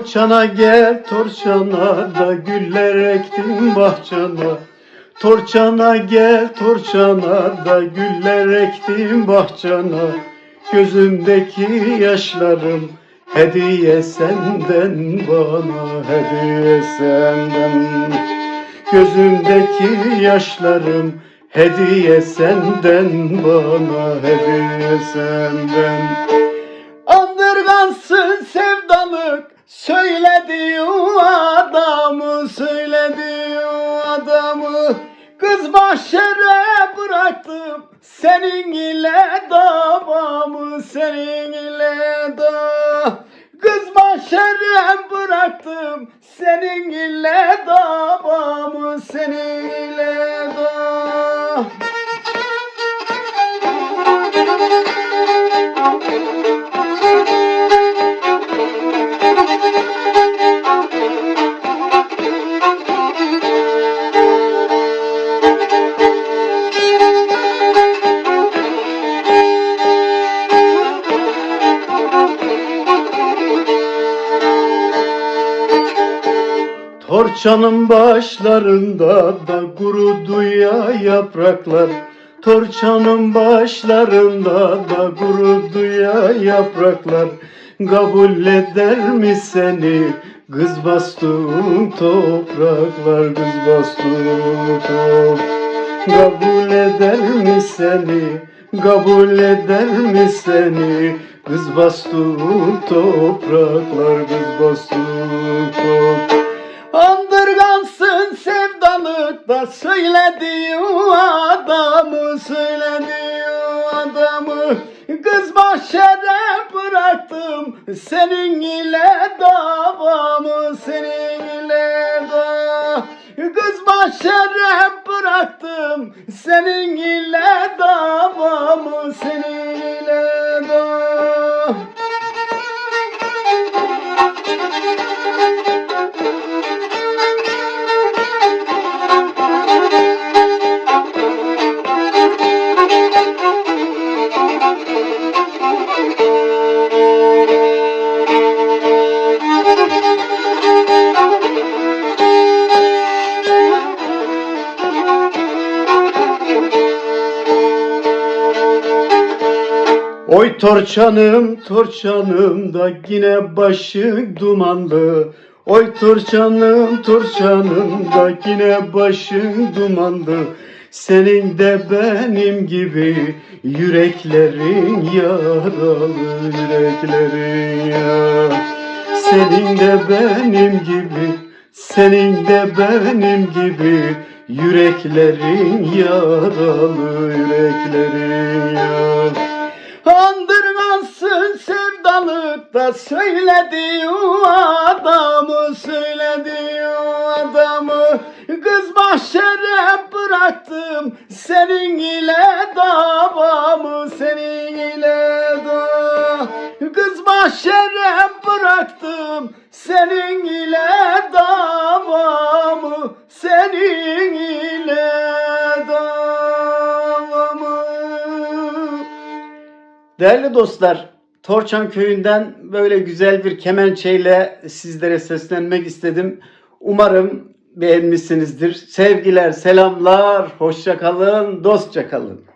Torçana gel torçana da güller ektim bahçana. Torçana gel torçana da güller ektim bahçana. Gözümdeki yaşlarım hediye senden bana hediye senden. Gözümdeki yaşlarım hediye senden bana hediye senden Kız mahşere bıraktım. Senin ile davamı senin ile da. Kız mahşere bıraktım. Senin ile davamı senin ile da Torçanın başlarında da kurudu ya yapraklar. Torçanın başlarında da kurudu ya yapraklar. Kabul eder mi seni kız bastığın topraklar? Kız bastığın topraklar Kabul eder mi seni Kabul eder mi seni? Kız bastığın topraklar Kız bastığın topraklar sevdalıkta söylediğin adamı söylediğin adamı Kız mahşere bıraktım. Senin ile davamı senin ile da Kız mahşere bıraktım. Senin ile davamı senin ile Oy torçanım torçanım da yine başı dumanlı. Oy torçanım torçanım da yine başın dumanlı Senin de benim gibi yüreklerin yaralı yüreklerin yaralı. Senin de benim gibi senin de benim gibi yüreklerin yaralı yüreklerin yaralı. Andırmazsın sevdalıkta söylediğin adamı söylediğin adamı Kız mahşere bıraktım senin ile davamı senin ile da Kız mahşere bıraktım senin ile davamı senin ile davamı Değerli dostlar, Torçan köyünden böyle güzel bir kemençeyle sizlere seslenmek istedim. Umarım beğenmişsinizdir. Sevgiler, selamlar, hoşça kalın, dostça kalın.